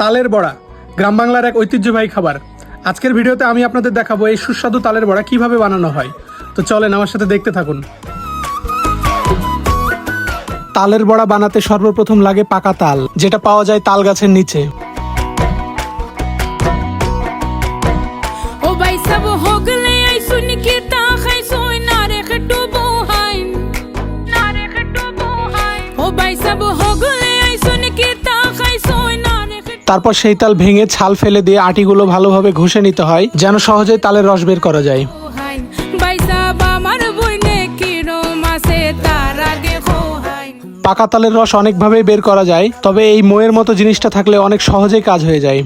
তালের বড়া, গ্রাম বাংলার এক ঐতিহ্যবাহী খাবার। আজকের ভিডিওতে আমি আপনাদের দেখাবো এই সুস্বাদু তালের বড়া কীভাবে বানানো হয়। তো চলেন আমার সাথে দেখতে থাকুন। তালের বড়া বানাতে সর্বপ্রথম লাগে পাকা তাল, যেটা পাওয়া যায় তাল গাছের নিচে। তারপর সেই তাল ভেঙে ছাল ফেলে দিয়ে আটিগুলো ভালোভাবে ঘষে নিতে হয় যেন সহজে তালের রস বের করা যায়। পাকা তালের রস অনেকভাবেই বের করা যায় তবে এই মোয়ের মতো জিনিসটা থাকলে অনেক সহজেই কাজ হয়ে যায়।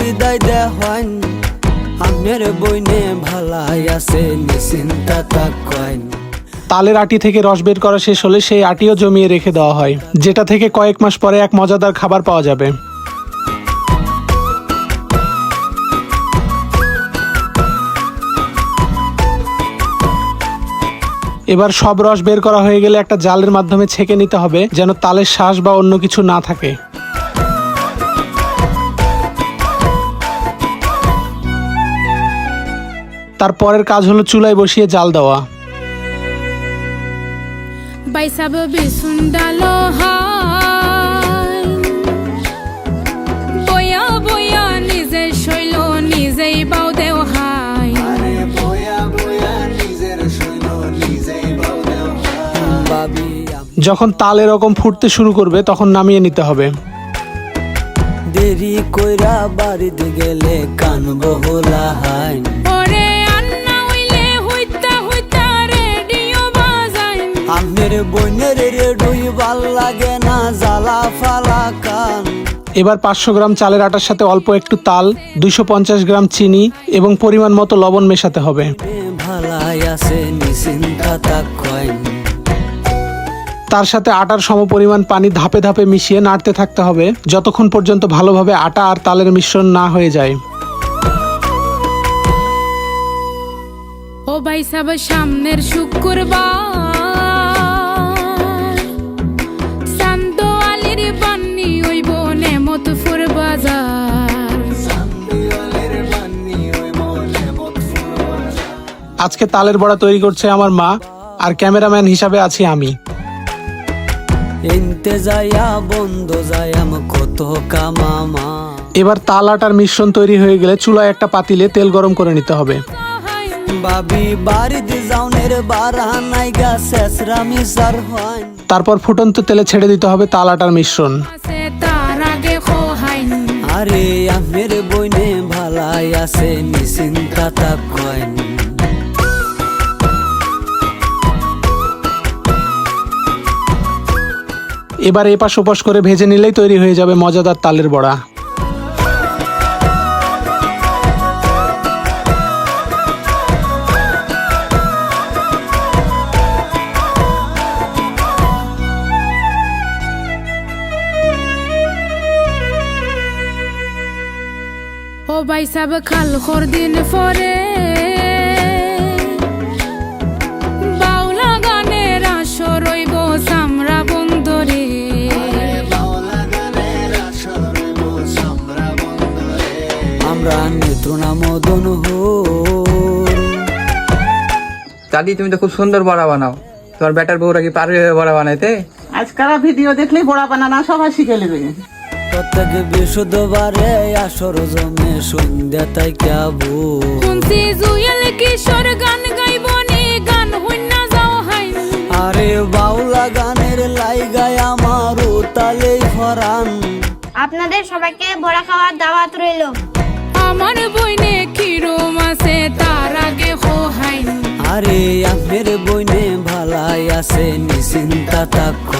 বিদায় দে বইনে ভালাই আছে নিশ্চিন্তা তাক কইন। তালের আটি থেকে রস বের করা শেষ হলে সেই আটিও জমিয়ে রেখে দেওয়া হয়, যেটা থেকে কয়েক মাস পরে এক মজাদার খাবার পাওয়া যাবে। এবার সব রস বের করা হয়ে গেলে একটা জালের মাধ্যমে ছেঁকে নিতে হবে, যেন তালের শ্বাস বা অন্য কিছু না থাকে। তারপরের কাজ হলো চুলায় বসিয়ে জাল দেওয়া। ভাই সব বিসুন্ডালো হাই বয়া বয়া নিজে শৈল নিজেই বাউ দেও হাই। যখন তাল এরকম ফুটতে শুরু করবে তখন নামিয়ে নিতে হবে। দেরি কইরা বাড়িতে গেলে কান বহলা হাইন আমের বইনের রেডুই ভালো লাগে না জ্বালা ফালা কান। এবার পাঁচশো গ্রাম চালের আটার সাথে অল্প একটু তাল দুইশো পঞ্চাশ গ্রাম চিনি এবং পরিমাণ মতো লবণ মেশাতে হবে। তার সাথে আটার সমপরিমাণ পানি ধাপে ধাপে মিশিয়ে নাড়তে থাকতে হবে যতক্ষণ পর্যন্ত ভালোভাবে আটা আর তালের মিশ্রণ না হয়ে যায়। ও ভাই সব সামনের শুক্রবার আজকে তালের বড়া তৈরি করছে আমার মা আর ক্যামেরাম্যান হিসাবে আছি আমি। এবার তাল আটার মিশ্রণ তৈরি হয়ে গেলে চুলায় একটা পাতিলে তেল গরম করে নিতে হবে। তারপর ফুটন্ত তেলে ছেড়ে দিতে হবে তাল আটার মিশ্রণ। আরে আমের বইনে ভালাই আছে নিশ্চিন্তা তাকাইন এবার এপাশ ওপাশ করে ভেজে নিলেই তৈরি হয়ে যাবে মজাদার তালের বড়া। ও ভাই সব খাল খর দিন পরে নেত্রনা মদন হো দাদি তুমি তো খুব সুন্দর বড়া বানাও। তোমার বেটার বউরা কি পারবে বড়া বানাইতে? আজকাল ভিডিও দেখলেই বড়া বানানা সবাই শিখে নেবে। প্রত্যেক আসর জমে সন্ধ্যা তাই কাবু শুনছি জুয়েল কিশোর গান গাইব নি গান হইনা যাও হাইন আরে বাউলা গানের লাই গায় আমার তালেই ফরান। আপনাদের সবাইকে বড়া খাওয়ার দাওয়াত রইল। আমার বইনে কিরম আছে তার আগে হোহাইন আরে আমের বইনে ভালাই আছে নিশ্চিন্তা তাকাইন